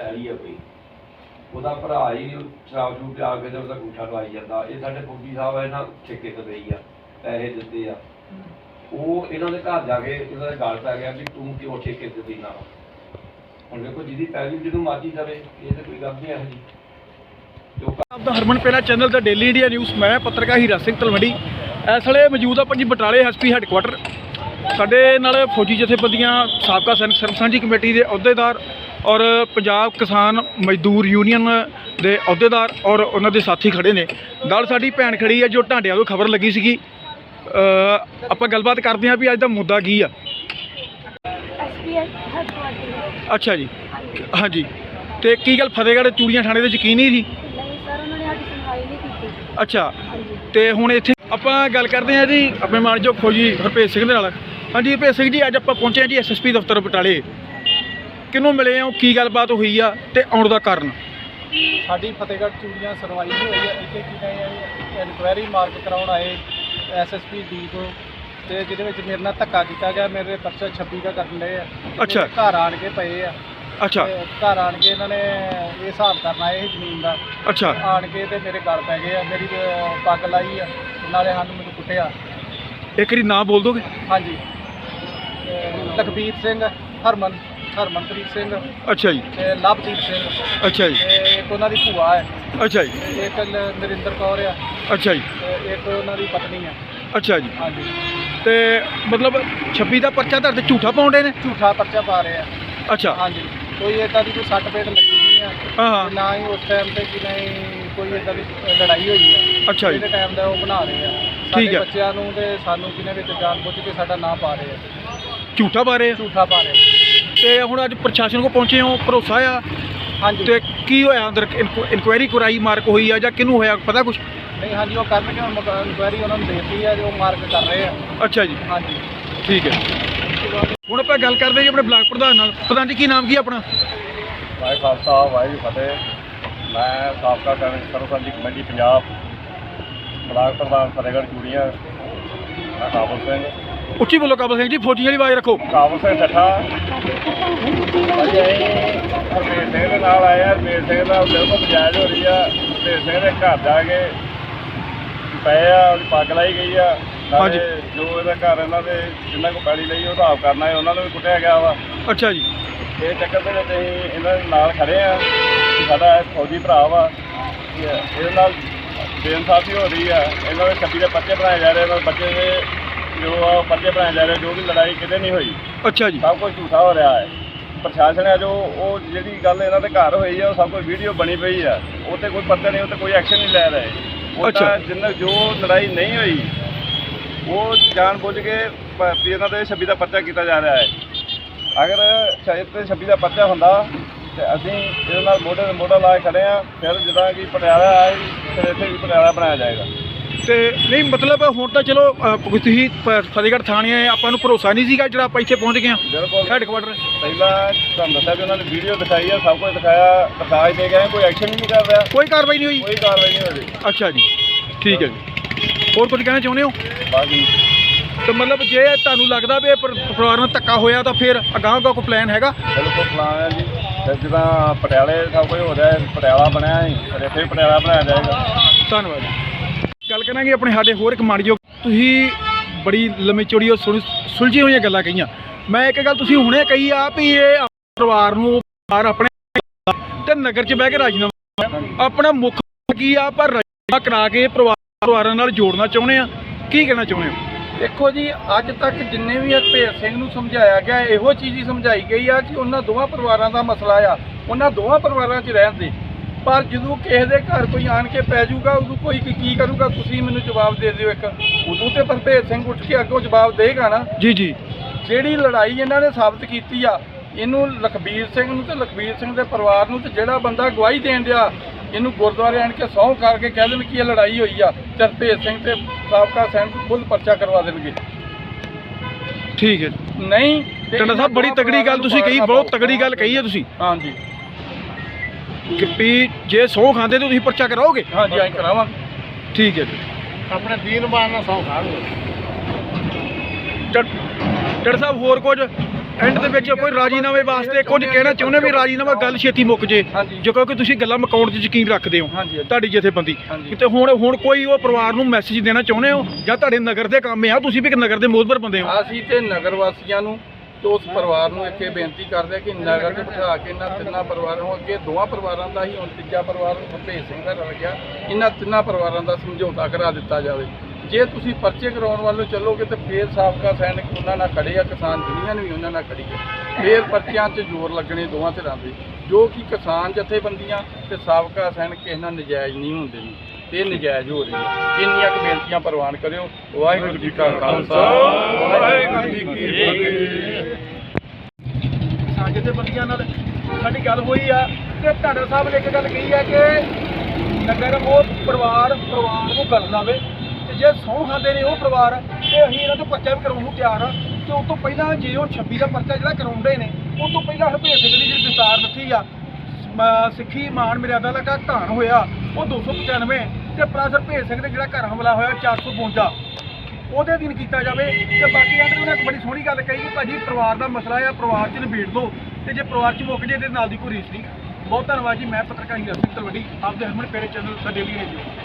ਪੈਲੀ ਆ ਕੋਈ ਉਹਦਾ ਭਰਾ ਹੀ ਸ਼ਰਾਬ ਸ਼ੂਬ ਪਿਆ ਕੇ ਤੇ ਉਹਦਾ ਗੂਠਾ ਲਵਾਈ ਜਾਂਦਾ। ਇਹ ਸਾਡੇ ਫੌਜੀ ਸਾਹਿਬ ਆ, ਇਹਨਾਂ ਠੇਕੇ ਤੇ ਦੇਈ ਆ, ਪੈਸੇ ਦਿੱਤੇ ਆ। ਉਹ ਇਹਨਾਂ ਦੇ ਘਰ ਜਾ ਕੇ ਇਹਨਾਂ ਦੇ ਗਾਲ ਪੈ ਗਿਆ ਵੀ ਤੂੰ ਕਿਉਂ ਠੇਕੇ ਤੇ ਦੇਣਾ ਹੁਣ ਦੇਖੋ ਜਿਹਦੀ ਪੈਲੀ ਜਦੋਂ ਮਰਜ਼ੀ ਦਵੇ, ਇਹ ਤੇ ਕੋਈ ਗੱਲ ਨਹੀਂ ਇਹੋ ਜੀ ਜੋ ਹਰਮਨ ਪਹਿਲਾ ਚੈਨਲ ਦਾ ਡੇਲੀ ਇੰਡੀਆ ਨਿਊਜ਼ ਮੈਂ ਪੱਤਰਕਾਰ ਹੀਰਾ ਸਿੰਘ ਤਲਵੰਡੀ। ਇਸ ਵੇਲੇ ਮੌਜੂਦ ਆ ਪੰਜੀ ਬਟਾਲੇ ਐਸਪੀ ਹੈੱਡਕੁਆਟਰ। ਸਾਡੇ ਨਾਲ ਫੌਜੀ ਜਥੇਬੰਦੀਆਂ ਸਾਬਕਾ ਸੈਨਿਕ ਸਰਬਸੰਘੀ ਕਮੇਟੀ ਦੇ ਅਹੁਦੇਦਾਰ ਔਰ ਪੰਜਾਬ ਕਿਸਾਨ ਮਜ਼ਦੂਰ ਯੂਨੀਅਨ ਦੇ ਅਹੁਦੇਦਾਰ ਔਰ ਉਹਨਾਂ ਦੇ ਸਾਥੀ ਖੜੇ ਨੇ। ਨਾਲ ਸਾਡੀ ਭੈਣ ਖੜੀ ਹੈ ਜੋ ਢਾਂਡਿਆਂ ਤੋਂ ਖਬਰ ਲੱਗੀ ਸੀਗੀ। ਆਪਾਂ ਗੱਲਬਾਤ ਕਰਦੇ ਹਾਂ ਵੀ ਅੱਜ ਦਾ ਮੁੱਦਾ ਕੀ ਆ। ਅੱਛਾ ਜੀ। ਹਾਂਜੀ। ਤੇ ਕੀ ਗੱਲ ਫਤਿਹਗੜ੍ਹ ਚੂੜੀਆਂ ਥਾਣੇ ਦੇ ਯਕੀਨ ਨਹੀਂ ਸੀ? ਅੱਛਾ। ਤੇ ਹੁਣ ਇੱਥੇ ਆਪਾਂ ਗੱਲ ਕਰਦੇ ਹਾਂ ਜੀ ਆਪਣੇ ਮਾਨਯੋਗ ਫੌਜੀ ਹਰਪੇਸ਼ ਸਿੰਘ ਦੇ ਨਾਲ। ਹਾਂਜੀ ਹਰਪੇਸ਼ ਸਿੰਘ ਜੀ ਅੱਜ ਆਪਾਂ ਪਹੁੰਚੇ ਹਾਂ ਜੀ ਐਸਐਸਪੀ ਦਫ਼ਤਰ ਬਟਾਲੇ। ਕਿਹਨੂੰ ਮਿਲੇ ਹਾਂ ਕੀ ਗੱਲਬਾਤ ਹੋਈ ਆ ਤੇ ਆਉਣ ਦਾ ਕਾਰਨ? ਸਾਡੀ ਫਤਿਹਗੜ੍ਹ ਚੂੜੀਆਂ ਸੁਣਵਾਈ ਨਹੀਂ ਹੋਈ ਹੈ ਇੱਥੇ ਕੀ ਕਹੇ ਇਨਕੁਆਇਰੀ ਮਾਰਕ ਕਰਾਉਣ ਆਏ ਐਸਐਸਪੀ ਡੀ ਤੋਂ ਤੇ ਜਿਹਦੇ ਵਿੱਚ ਮੇਰੇ ਨਾਲ ਧੱਕਾ ਕੀਤਾ ਗਿਆ ਮੇਰੇ ਪਰਚਾ 26 ਦਾ ਕਰਨ ਲਏ ਆ। ਅੱਛਾ। ਘਰ ਆਣ ਕੇ ਪਏ ਆ। ਅੱਛਾ। ਘਰ ਆਣ ਕੇ ਇਹਨਾਂ ਨੇ ਇਹ ਹਿਸਾਬ ਕਰਨਾ ਇਹ ਜ਼ਮੀਨ ਦਾ। ਅੱਛਾ। ਆਣ ਕੇ ਤੇ ਮੇਰੇ ਗਲ ਪੈ ਗਏ ਆ ਮੇਰੀ ਪੱਗ ਲਾਈ ਆ ਨਾਲੇ ਸਾਨੂੰ ਮੈਨੂੰ ਕੁੱਟਿਆ। ਇੱਕ ਵਾਰੀ ਨਾਂ ਬੋਲ ਦੋਗੇ? ਹਾਂਜੀ। ਲਖਬੀਰ ਸਿੰਘ ਹਰਮਨ। ਹਰਮਨਪ੍ਰੀਤ ਸਿੰਘ ਅੱਛਾ ਜੀ। ਤੇ ਲਵਦੀਪ ਸਿੰਘ। ਅੱਛਾ ਜੀ। ਤੇ ਇੱਕ ਉਹਨਾਂ ਦੀ ਭੂਆ ਹੈ। ਅੱਛਾ ਜੀ। ਇੱਕ ਲ- ਨਰਿੰਦਰ ਕੌਰ ਆ। ਅੱਛਾ ਜੀ। ਤੇ ਇੱਕ ਉਹਨਾਂ ਦੀ ਪਤਨੀ ਆ। ਅੱਛਾ ਜੀ। ਹਾਂਜੀ। ਤੇ ਮਤਲਬ 26 ਦਾ ਪਰਚਾ ਧਰ ਤੇ ਝੂਠਾ ਪਾਉਂਦੇ ਨੇ? ਝੂਠਾ ਪਰਚਾ ਪਾ ਰਹੇ ਆ। ਅੱਛਾ। ਹਾਂਜੀ। ਕੋਈ ਏਦਾਂ ਦੀ ਕੋਈ ਸੱਟ ਪੇਟ ਲੱਗੀ ਨਹੀਂ ਆ। ਹਾਂ ਹਾਂ। ਤੇ ਨਾ ਹੀ ਉਸ ਟਾਈਮ ਤੇ ਕਿ ਨਹੀਂ ਕੋਈ ਏਦਾਂ ਦੀ ਲੜਾਈ ਹੋਈ ਆ। ਅੱਛਾ ਜੀ। ਜਿਹੜੇ ਟਾਈਮ ਦਾ ਉਹ ਬਣਾ ਰਹੇ ਆ। ਠੀਕ ਸਾਡੇ ਹੈ। ਬੱਚਿਆਂ ਨੂੰ ਤੇ ਸਾਨੂੰ ਕਿਨੇ ਵਿੱਚ ਜਾਣ ਬੁੱਝ ਕੇ ਸਾਡਾ ਨਾਂ ਪਾ ਰਹੇ ਆ। ਝੂਠਾ ਪਾ ਰਹੇ ਆ? ਝੂਠਾ ਪਾ ਰਹੇ ਆ। ਤੇ ਹੁਣ ਅੱਜ ਪ੍ਰਸ਼ਾਸਨ ਕੋ ਪਹੁੰਚੇ ਹੋ ਭਰੋਸਾ ਆ? ਹਾਂਜੀ। ਤੇ ਕੀ ਹੋਇਆ ਅੰਦਰ? ਇਨਕੁਆਇਰੀ ਕਰਾਈ ਮਾਰਕ ਹੋਈ ਆ ਜਾਂ ਕਿਹਨੂੰ ਹੋਇਆ? ਪਤਾ ਕੁਛ? ਨਹੀਂ ਹਾਂਜੀ ਉਹ ਕਰਨਗੇ ਹੁਣ ਇਨਕੁਆਇਰੀ ਉਹਨਾਂ ਨੂੰ ਦੇਤੀ ਆ ਜੋ ਮਾਰਕ ਕਰ ਰਹੇ ਆ। ਅੱਛਾ ਜੀ। ਹਾਂਜੀ। ਠੀਕ ਹੈ। ਹੁਣ ਆਪਾਂ ਗੱਲ ਕਰਦੇ ਜੀ ਆਪਣੇ ਬਲਾਕ ਪ੍ਰਧਾਨ ਨਾਲ। ਪ੍ਰਧਾਨ ਜੀ ਕੀ ਨਾਮ ਕੀ ਆਪਣਾ? ਵਾਹਿ ਖਾਲਸਾ ਵਾਹਿ ਫਤਿਹ। ਮੈਂ ਸਾਬਕਾ ਸਰਵਸੰਜੀ ਕਮੇਟੀ ਪੰਜਾਬ ਬਲਾਕ ਪ੍ਰਧਾਨ ਫਤਿਹਗੜ੍ਹ ਚੂੜੀਆਂ ਮੈਂ ਕਾਬਲ ਸਿੰਘ। ਉੱਚੀ ਬੋਲੋ ਕਾਬਲ ਸਿੰਘ ਜੀ ਫੌਜੀਆਂ ਦੀ ਆਵਾਜ਼ ਰੱਖੋ। ਕਾਬਲ ਸਿੰਘ ਠੱਠਾ ਭਾਈ ਅਸੀਂ ਹਰਮੇਸ਼ ਸਿੰਘ ਦੇ ਨਾਲ ਆਏ ਆ। ਹਰਮੇਸ਼ ਸਿੰਘ ਦਾ ਬਿਲਕੁਲ ਜਾਇਜ਼ ਹੋ ਰਹੀ ਆ। ਹਰਮੇਸ਼ ਸਿੰਘ ਦੇ ਘਰ ਜਾ ਕੇ ਪਏ ਆ ਉਹਦੀ ਪੱਗ ਲਾਈ ਗਈ ਆ। ਨਾਲੇ ਜੋ ਇਹਦਾ ਘਰ ਇਹਨਾਂ ਦੇ ਜਿੰਨਾ ਕੋ ਪੈੜੀ ਲਈ ਉਹ ਕਰਨਾ ਹੈ ਉਹਨਾਂ ਨੂੰ ਵੀ ਕੁੱਟਿਆ ਗਿਆ ਵਾ। ਅੱਛਾ ਜੀ। ਇਹ ਚੱਕਰ ਦੇ ਵਿੱਚ ਅਸੀਂ ਇਹਨਾਂ ਦੇ ਨਾਲ ਖੜੇ ਆ। ਸਾਡਾ ਫੌਜੀ ਭਰਾ ਵਾ। ਇਹਦੇ ਨਾਲ ਬੇਇਨਸਾਫੀ ਹੋ ਰਹੀ ਆ। ਇਹਨਾਂ ਦੇ ਛੱਬੀ ਦੇ ਪਰਚੇ ਬਣਾਏ ਜਾ ਰਹੇ ਦੇ ਬੱਚੇ ਦੇ ਜੋ ਆ ਪਰਚੇ ਬਣਾਏ ਜਾ ਰਹੇ ਜੋ ਵੀ ਲੜਾਈ ਕਿਤੇ ਨਹੀਂ ਹੋਈ। ਅੱਛਾ ਜੀ। ਸਭ ਕੁਝ ਝੂਠਾ ਹੋ ਰਿਹਾ ਹੈ। ਪ੍ਰਸ਼ਾਸਨ ਹੈ ਜੋ ਉਹ ਜਿਹੜੀ ਗੱਲ ਇਹਨਾਂ ਦੇ ਘਰ ਹੋਈ ਆ ਉਹ ਸਭ ਕੁਝ ਵੀਡੀਓ ਬਣੀ ਪਈ ਆ ਉਹ ਤੇ ਕੋਈ ਪਰਚਾ ਨਹੀਂ ਉਹ ਤੇ ਕੋਈ ਐਕਸ਼ਨ ਨਹੀਂ ਲੈ ਰਹੇ। ਉਹ ਅੱਛਾ। ਤਾਂ ਜਿੰਨਾ ਜੋ ਲੜਾਈ ਨਹੀਂ ਹੋਈ ਉਹ ਜਾਣ ਬੁੱਝ ਕੇ ਵੀ ਇਹਨਾਂ ਦੇ 26 ਦਾ ਪਰਚਾ ਕੀਤਾ ਜਾ ਰਿਹਾ ਹੈ। ਅਗਰ ਸ਼ਾਇਦ ਤੇ 26 ਦਾ ਪਰਚਾ ਹੁੰਦਾ ਤੇ ਅਸੀਂ ਇਹਦੇ ਨਾਲ ਮੋਢੇ ਮੋਢਾ ਲਾ ਕੇ ਖੜੇ ਆ ਫਿਰ ਜਿੱਦਾਂ ਕਿ ਪਟਿਆਲਾ ਸੀ ਫਿਰ ਇੱਥੇ ਵੀ ਪਟਿਆਲਾ ਬਣਾਇਆ ਜਾਏਗਾ। ਤੇ ਨਹੀਂ ਮਤਲਬ ਹੁਣ ਤਾਂ ਚਲੋ ਅ, ਤੁਸੀਂ ਪ- ਫਤਿਹਗੜ੍ਹ ਥਾਣੇ ਆਏ ਆਪਾਂ ਨੂੰ ਭਰੋਸਾ ਨਹੀਂ ਸੀਗਾ ਜਿਹੜਾ ਆਪਾਂ ਇੱਥੇ ਪਹੁੰਚ ਗਏ ਹਾਂ ਬਿਲਕੁਲ। ਹੈੱਡਕੁਆਟਰ ਪਹਿਲਾਂ ਤੁਹਾਨੂੰ ਦੱਸਿਆ ਵੀ ਉਹਨਾਂ ਨੇ ਵੀਡੀਓ ਦਿਖਾਈ ਆ ਸਭ ਕੁਝ ਦਿਖਾਇਆ ਦਿਖਾਈ ਦੇ ਗਏ ਕੋਈ ਐਕਸ਼ਨ ਨਹੀਂ ਕਰ ਰਿਹਾ। ਕੋਈ ਕਾਰਵਾਈ ਨਹੀਂ ਹੋਈ? ਕੋਈ ਕਾਰਵਾਈ ਨਹੀਂ ਹੋ ਰਹੀ ਅੱਛਾ ਜੀ ਠੀਕ ਹੈ ਜੀ। ਹੋਰ ਕੁਝ ਕਹਿਣਾ ਚਾਹੁੰਦੇ ਹੋ? ਬਾਕੀ ਤੇ ਮਤਲਬ ਜੇ ਤੁਹਾਨੂੰ ਲੱਗਦਾ ਵੀ ਇਹ ਪਰ- ਪਰਿਵਾਰ ਧੱਕਾ ਹੋਇਆ ਤਾਂ ਫਿਰ ਅਗਾਂਹ ਦਾ ਕੋਈ ਪਲਾਨ ਹੈਗਾ? ਬਿਲਕੁਲ ਪਲਾਨ ਹੈ ਜੀ। ਤੇ ਜਿੱਦਾਂ ਪਟਿਆਲੇ ਸਭ ਕੁਝ ਹੋ ਰਿਹਾ ਹੈ ਪਟਿਆਲਾ ਬਣਿਆ ਹੈ ਫਿਰ ਇੱਥੇ ਵੀ ਪਟਿਆਲਾ ਬਣਾਇਆ ਜਾਏਗਾ। ਧੰਨਵਾਦ ਗੱਲ ਕਰਾਂਗੇ ਆਪਣੇ ਸਾਡੇ ਹੋਰ ਇੱਕ ਮਾਣਯੋਗ ਤੁਸੀਂ ਬੜੀ ਲੰਮੀ ਚੌੜੀ ਔਰ ਸੁਣੀ- ਸੁਲਝੀਆਂ ਹੋਈਆਂ ਗੱਲਾਂ ਕਹੀਆਂ। ਮੈਂ ਇੱਕ ਗੱਲ ਤੁਸੀਂ ਹੁਣੇ ਕਹੀ ਆ ਵੀ ਇਹ ਪਰਿਵਾਰ ਨੂੰ ਪਰਿਵਾਰ ਆਪਣੇ ਤੇ ਨਗਰ 'ਚ ਬਹਿ ਕੇ ਰਾਜਨਾਮਾ ਆਪਣਾ ਮੁੱਖ ਕੀ ਆ? ਪਰ ਰਾਜੀਨਾਮਾ ਕਰਾ ਕੇ ਪਰਿਵਾਰ ਪਰਿਵਾਰਾਂ ਨਾਲ ਜੋੜਨਾ ਚਾਹੁੰਦੇ ਆ। ਕੀ ਕਹਿਣਾ ਚਾਹੁੰਦੇ ਹੋ? ਦੇਖੋ ਜੀ, ਅੱਜ ਤੱਕ ਜਿੰਨੇ ਵੀ ਹਰਪੇਸ਼ ਸਿੰਘ ਨੂੰ ਸਮਝਾਇਆ ਗਿਆ, ਇਹੋ ਚੀਜ਼ ਹੀ ਸਮਝਾਈ ਗਈ ਆ ਕਿ ਉਹਨਾਂ ਦੋਵਾਂ ਪਰਿਵਾਰਾਂ ਦਾ ਮਸਲਾ ਆ। ਉਹਨਾਂ ਦੋਵਾਂ ਪਰਿਵਾਰਾਂ 'ਚ ਰਹਿਣ ਦੇ। ਪਰ ਜਦੋਂ ਕਿਸੇ ਦੇ ਘਰ ਕੋਈ ਆਣ ਕੇ ਪੈ ਜਾਊਗਾ ਉਦੋਂ ਕੋਈ ਕੀ ਕੀ ਕਰੂਗਾ? ਤੁਸੀਂ ਮੈਨੂੰ ਜਵਾਬ ਦੇ ਦਿਓ ਇੱਕ। ਉਦੋਂ ਤੇ ਹਰਪੇਸ਼ ਸਿੰਘ ਉੱਠ ਕੇ ਅੱਗੋਂ ਜਵਾਬ ਦੇਗਾ ਨਾ। ਜੀ ਜੀ। ਜਿਹੜੀ ਲੜਾਈ ਇਹਨਾਂ ਨੇ ਸਾਬਤ ਕੀਤੀ ਆ ਇਹਨੂੰ ਲਖਬੀਰ ਸਿੰਘ ਨੂੰ ਤੇ ਲਖਬੀਰ ਸਿੰਘ ਦੇ ਪਰਿਵਾਰ ਨੂੰ ਤੇ ਜਿਹੜਾ ਬੰਦਾ ਗਵਾਹੀ ਦੇਣ ਡਿਆ ਇਹਨੂੰ ਗੁਰਦੁਆਰੇ ਆਣ ਕੇ ਸਹੁੰ ਕਰਕੇ ਕਹਿ ਦੇਣ ਕਿ ਇਹ ਲੜਾਈ ਹੋਈ ਆ ਤੇ ਸਿੰਘ ਤੇ ਸਾਬਕਾ ਸੈਨਿਕ ਖੁਦ ਪਰਚਾ ਕਰਵਾ ਦੇਣਗੇ। ਠੀਕ ਹੈ ਨਹੀਂ ਤੇ ਟੰਡਾ ਸਾਹਿਬ ਬੜੀ ਤਗੜੀ ਗੱਲ ਤੁਸੀਂ ਕਹੀ ਬਹੁਤ ਤਗੜੀ ਗੱਲ ਕਹੀ ਹੈ ਤੁਸੀਂ। ਹਾਂਜੀ। ਕਿ ਵੀ ਜੇ ਸੌ ਖਾਂਦੇ ਤਾਂ ਤੁਸੀਂ ਪਰਚਾ ਕਰਾਓਗੇ? ਹਾਂਜੀ ਆਈ ਕਰਾਵਾਂਗੇ। ਠੀਕ ਹੈ ਜੀ। ਆਪਣੇ ਦੀਨ ਬਾਨ ਨਾਲ ਸੌ ਖਾਣਗੇ ਡਾਕਟਰ ਸਾਹਿਬ ਹੋਰ ਕੁਝ? ਐਂਡ ਦੇ ਵਿੱਚ ਕੋਈ ਰਾਜੀਨਾਮੇ ਵਾਸਤੇ ਕੁਝ ਕਹਿਣਾ ਚਾਹੁੰਦੇ ਵੀ ਰਾਜੀਨਾਮਾ ਗੱਲ ਛੇਤੀ ਮੁੱਕ ਜੇ? ਹਾਂਜੀ। ਜੋ ਕਿਉਂਕਿ ਤੁਸੀਂ ਗੱਲਾਂ ਮੁਕਾਉਣ 'ਚ ਯਕੀਨ ਰੱਖਦੇ ਹੋ ਹਾਂਜੀ, ਹਾਂਜੀ। ਤੁਹਾਡੀ ਜਥੇਬੰਦੀ। ਹਾਂਜੀ। ਤੇ ਹੁਣ ਹੁਣ ਕੋਈ ਉਹ ਪਰਿਵਾਰ ਨੂੰ ਮੈਸੇਜ ਦੇਣਾ ਚਾਹੁੰਦੇ ਹੋ? ਜਾਂ ਤੁਹਾਡੇ ਨਗਰ ਦੇ ਕੰਮ ਆ ਤੁਸੀਂ ਵੀ ਇੱਕ ਨਗਰ ਦੇ ਮੋਹਤਬਰ ਬੰਦੇ ਹੋ? ਅਸੀਂ ਤੇ ਨਗਰ ਵਾਸੀਆਂ ਨੂੰ ਤੇ ਉਸ ਪਰਿਵਾਰ ਨੂੰ ਇੱਥੇ ਬੇਨਤੀ ਕਰਦੇ ਆ ਕਿ ਨਗਰ 'ਚ ਬਿਠਾ ਕੇ ਇਹਨਾਂ ਤਿੰਨਾਂ ਪਰਿਵਾਰਾਂ ਨੂੰ, ਅੱਗੇ ਦੋਵਾਂ ਪਰਿਵਾਰਾਂ ਦਾ ਹੀ, ਹੁਣ ਤੀਜਾ ਪਰਿਵਾਰ ਭੁਪੇਸ਼ ਸਿੰਘ ਦਾ ਰਹਿ ਗਿਆ ਇਹਨਾਂ ਤਿੰਨਾਂ ਪਰਿਵਾਰਾਂ ਦਾ ਸਮਝੌਤਾ ਕਰਾ ਦਿੱਤਾ ਜਾਵੇ। ਜੇ ਤੁਸੀਂ ਪਰਚੇ ਕਰਾਉਣ ਵੱਲੋਂ ਚੱਲੋਗੇ ਤੇ ਫੇਰ ਸਾਬਕਾ ਸੈਨਿਕ ਉਹਨਾਂ ਨਾਲ ਖੜੇ ਆ, ਕਿਸਾਨ ਯੂਨੀਅਨ ਵੀ ਉਹਨਾਂ ਨਾਲ ਖੜੀ ਹੈ ਫੇਰ ਪਰਚਿਆਂ 'ਚ ਜ਼ੋਰ ਲੱਗਣੇ ਦੋਵਾਂ ਧਿਰਾਂ ਦੇ, ਜੋ ਕਿ ਕਿਸਾਨ ਜਥੇਬੰਦੀਆਂ ਤੇ ਸਾਬਕਾ ਸੈਨਿਕ ਇਹਨਾਂ ਨਜਾਇਜ਼ ਨਹੀਂ ਹੁੰਦੇ ਨੇ। ਤੇ ਨਜਾਇਜ਼ ਹੋ ਰਹੀ ਹੈ। ਇੰਨੀਆਂ ਕੁ ਬੇਨਤੀਆਂ ਪ੍ਰਵਾਨ ਕਰਿਓ। ਵਾਹਿਗੁਰੂ ਜੀ ਕਾ ਖਾਲਸਾ। ਵਾਹਿਗੁਰੂ ਜੀ ਕੀ ਫਤਿਹ। ਕਿਸਾਨ ਜਥੇਬੰਦੀਆਂ ਨਾਲ ਸਾਡੀ ਗੱਲ ਹੋਈ ਆ ਤੇ ਢਾਡਾ ਸਾਹਿਬ ਨੇ ਇੱਕ ਗੱਲ ਕਹੀ ਆ ਕਿ ਨਗਰ ਉਹ ਪਰਿਵਾਰ ਪਰਿਵਾਰ ਨੂੰ ਗੱਲ ਲਾਵੇ ਤੇ ਜੇ ਸਹੁੰ ਖਾਂਦੇ ਨੇ ਉਹ ਪਰਿਵਾਰ, ਤੇ ਅਸੀਂ ਇਹਨਾਂ ਤੋਂ ਪਰਚਾ ਵੀ ਕਰਾਉਣ ਨੂੰ ਤਿਆਰ ਆ ਤੇ ਉਸ ਤੋਂ ਪਹਿਲਾਂ ਜੇ ਉਹ 26 ਦਾ ਪਰਚਾ ਜਿਹੜਾ ਕਰਾਉਂਦੇ ਨੇ ਉਸ ਤੋਂ ਪਹਿਲਾਂ ਹਰਭੇਜ ਸਿੰਘ ਦੀ ਜਿਹੜੀ ਦਸਤਾਰ ਨੱਥੀ ਆ ਸਿੱਖੀ ਮਾਨ ਮਰਿਆਦਾ ਦਾ ਘਾਣ ਹੋਇਆ, ਉਹ 295 ਤੇ ਪ੍ਰੋਫੈਸਰ ਭੇਜ ਸਿੰਘ ਦੇ ਜਿਹੜਾ ਘਰ ਹਮਲਾ ਹੋਇਆ 452 ਉਹਦੇ ਦਿਨ ਕੀਤਾ ਜਾਵੇ ਤੇ ਬਾਕੀ ਆਂਦੇ ਨੇ ਇੱਕ ਬੜੀ ਸੋਹਣੀ ਗੱਲ ਕਹੀ ਕਿ ਭਾਜੀ ਪਰਿਵਾਰ ਦਾ ਮਸਲਾ ਆ, ਪਰਿਵਾਰ 'ਚ ਨਿਬੇੜ ਲਓ ਤੇ ਜੇ ਪਰਿਵਾਰ 'ਚ ਮੁੱਕ ਜੇ ਇਹਦੇ ਨਾਲ ਦੀ ਕੋਈ ਰੀਸ ਨਹੀਂ। ਬਹੁਤ ਧੰਨਵਾਦ ਜੀ, ਮੈਂ ਪੱਤਰਕਾਰ ਹੀਰਾ ਸਿੰਘ ਤਲਵੰਡੀ, ਆਪਦੇ ਹਰਮਨ ਪਿਆਰੇ ਚੈਨਲ ਦਾ ਡੇਲੀ ਰੇਡੀਓ